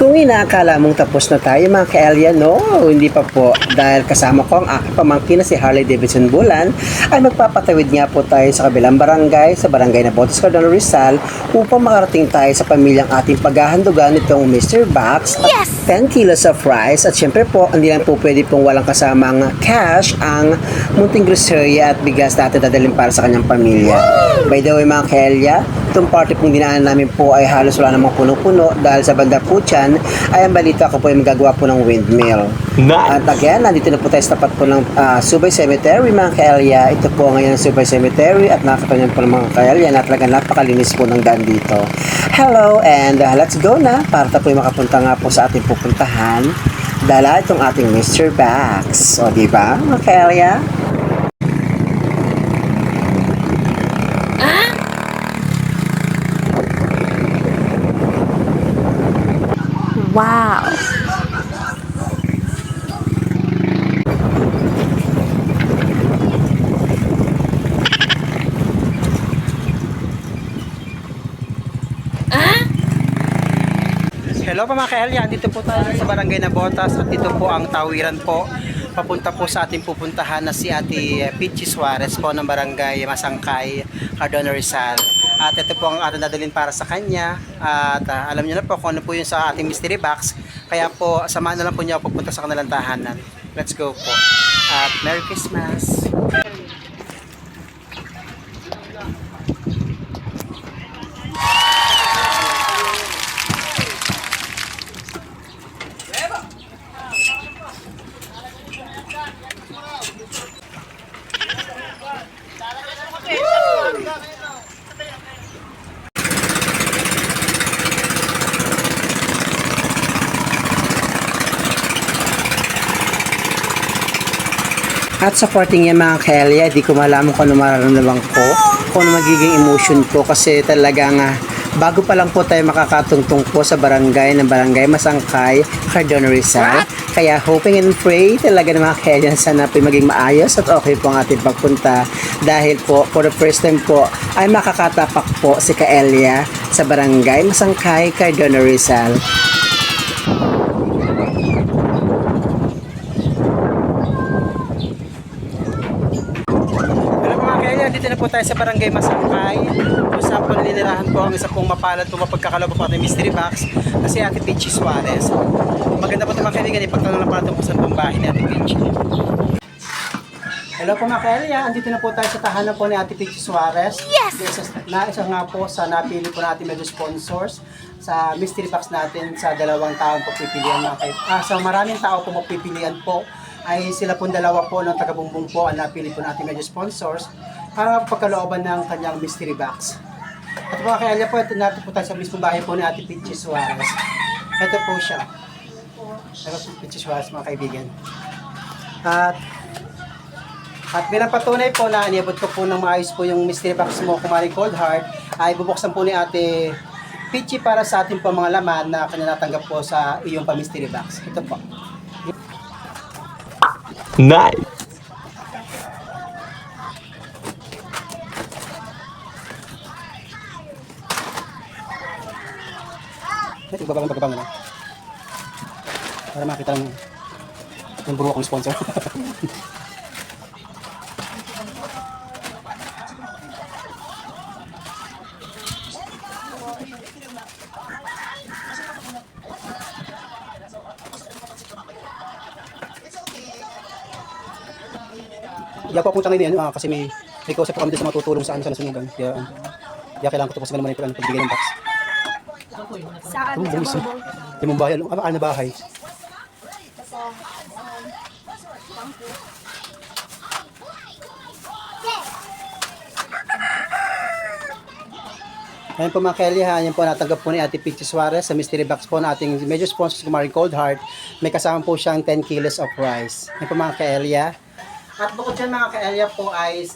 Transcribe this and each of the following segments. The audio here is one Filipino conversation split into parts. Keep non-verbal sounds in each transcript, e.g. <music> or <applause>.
Kung inaakala mong tapos na tayo mga ka-Elia, no, hindi pa po. Dahil kasama ko ang aking pamangkin na si Harley Davidson Bulan, ay magpapatawid nga po tayo sa kabilang barangay, sa barangay na Botas Cardona Rizal, upang makarating tayo sa pamilyang ating paghahandugan nitong Mr. Box at 10 kilos of rice. At syempre po, hindi lang po pwede pong walang kasamang cash ang munting groceria at bigas na ating dadalhin para sa kanyang pamilya. By the way mga ka-Elia, itong party pong dinaanan namin po ay halos wala namang puno-puno dahil sa banda po dyan ay ang balita ko po ay magagawa po ng windmill. At again, nandito na po tayo sa tapat po ng ah, Subay Cemetery mga kaelya. Ito po ngayon ang Subay Cemetery at nakakatayan po ng mga kaelya na talaga napakalinis po ng daan dito. Hello and ah, let's go na para tayo po makapunta nga po sa ating pupuntahan. Dala itong ating Mr. Bax. O, di ba mga kaelya? Wow. Hello po mga kaelya, dito po tayo sa barangay na Botas at ito po ang tawiran po papunta po sa ating pupuntahan na si Ate Pichi Suarez po ng barangay Masangkay, Cardona Rizal. At ito po ang ating dadalhin para sa kanya at ah, alam niyo na po kung ano po yung sa ating mystery box. Kaya po, samahan na lang po niya pupunta sa kanilang tahanan. Let's go po. At Merry Christmas! At supporting yan mga Kelly, di ko malaman kung ano mararamdaman ko, kung ano magiging emotion ko kasi talaga nga bago pa lang po tayo makakatungtong po sa barangay ng barangay Masangkay, Cardona Rizal. Kaya hoping and pray talaga ng mga na sana po maging maayos at okay po ang ating pagpunta dahil po for the first time po ay makakatapak po si Kaelia sa barangay Masangkay, Cardona Rizal. Hello mga kaya, dito na po tayo sa Barangay Masangkay kung saan po naninirahan po ang isa pong mapalad po mapagkakalaw po ng mystery box kasi Ate Peachy Suarez. Maganda po ito mga kaibigan, ipagtanong lang po natin kung saan po ang bahay ni Ate Peachy. Hello po mga kaya, andito na po tayo sa tahanan po ni Ate Peachy Suarez. Yes! Isa, na isa nga po sa napili po natin medyo sponsors sa mystery box natin sa dalawang taong po pipilian mga kay ah, sa maraming tao po mapipilian po ay sila pong dalawa po ng taga-bumbong po ang napili po natin medyo sponsors para pagkalooban ng kanyang mystery box. At mga kaya po, ito natin po tayo sa mismo bahay po ni Ate Peachy Suarez. Ito po siya. Ito po Peachy Suarez mga kaibigan. At at bilang patunay po na iniabot ko po ng maayos po yung mystery box mo kumaring cold heart, ay bubuksan po ni Ate Peachy para sa ating po mga laman na kanya natanggap po sa iyong pa-mystery box. Ito po. Nice. Ito, babang babang na. Para makita lang yung buro akong sponsor. Hindi ako pupunta ngayon ah, kasi may may kausap po kami sa matutulong sa ano sa nasunugan. Kaya, um, kaya kailangan ko tapusin naman yung pagbigay ng box. Saan? Ang buwis eh. Limang bahay. Ano ano na bahay? Ayan po mga Kelly ha, ayan po natanggap po ni Ate Peachy Suarez sa mystery box po na ating major sponsors kumaring Cold Heart. May kasama po siyang 10 kilos of rice. Ayan po mga Kelly ha. At bukod dyan mga Kelly po ay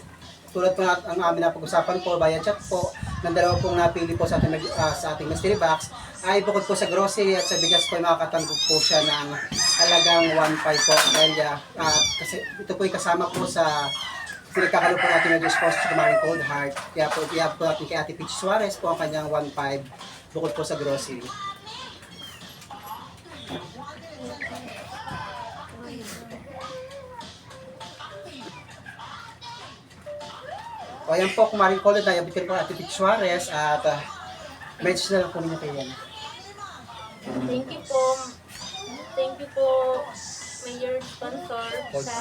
tulad po ang amin na pag-usapan po via chat po ng dalawa pong napili po sa ating, ah, sa ating mystery box ay bukod po sa grocery at sa bigas po makakatanggap po siya ng halagang 1.5 po. Kaya at kasi ito po ay kasama po sa pinagkakalo po natin ng Diyos po sa Kumaring Cold Heart. Kaya po iyak po natin kay Ate Peach Suarez po ang kanyang 1.5 bukod po sa grocery O ayan po, kumaring ko ulit, nayabot ko rin po Ate Vic Suarez at uh, message na lang po ninyo kay yan. Thank you po. Thank you po, Mayor Sponsor, Gold sa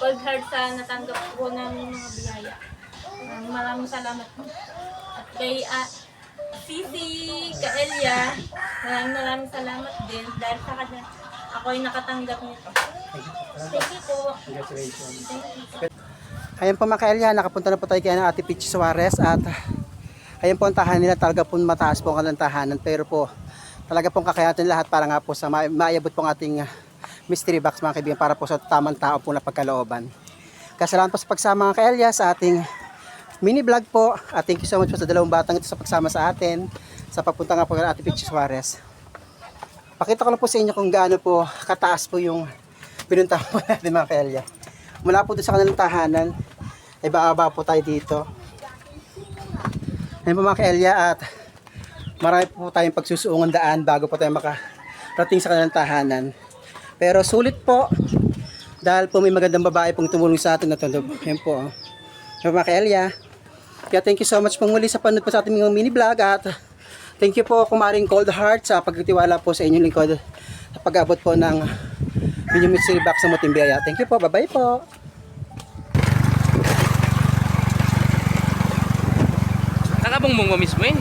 Gold Heart sa natanggap po namin mga biyaya. Maraming maraming salamat po. At kay uh, Sisi Kaelia, maraming maraming salamat din dahil sa kanya ako ay nakatanggap nito. Thank you po. Congratulations. Thank you. Ayan po mga kaelya, nakapunta na po tayo kay ano, Ate Peach Suarez at ayan po ang tahanan nila, talaga po mataas po ang kanilang tahanan pero po talaga pong kakayatin lahat para nga po sa ma- maayabot po ang ating ah, mystery box mga kaibigan para po sa tamang tao po na pagkalooban. Kasalamat po sa pagsama mga kaelya sa ating mini vlog po at thank you so much po sa dalawang batang ito sa pagsama sa atin sa pagpunta nga po kay Ate Peach Suarez. Pakita ko lang po sa inyo kung gaano po kataas po yung pinuntahan po <laughs> natin mga kaelya. Mula po sa kanilang tahanan, ay baaba po tayo dito. Ayun po mga kaelya at marami po tayong pagsusuungan daan bago po tayo makarating sa kanilang tahanan. Pero sulit po dahil po may magandang babae pong tumulong sa atin na tunog. Ayun po. oh. Ayun po mga kaelya. Kaya thank you so much pong muli sa panood po sa ating mga mini vlog at thank you po kumaring Cold Heart sa pagtitiwala po sa inyong lingkod sa pag-abot po ng Video Mystery Box sa Mutimbiyaya. Thank you po. Bye-bye po. Kakabong mo mismo yun.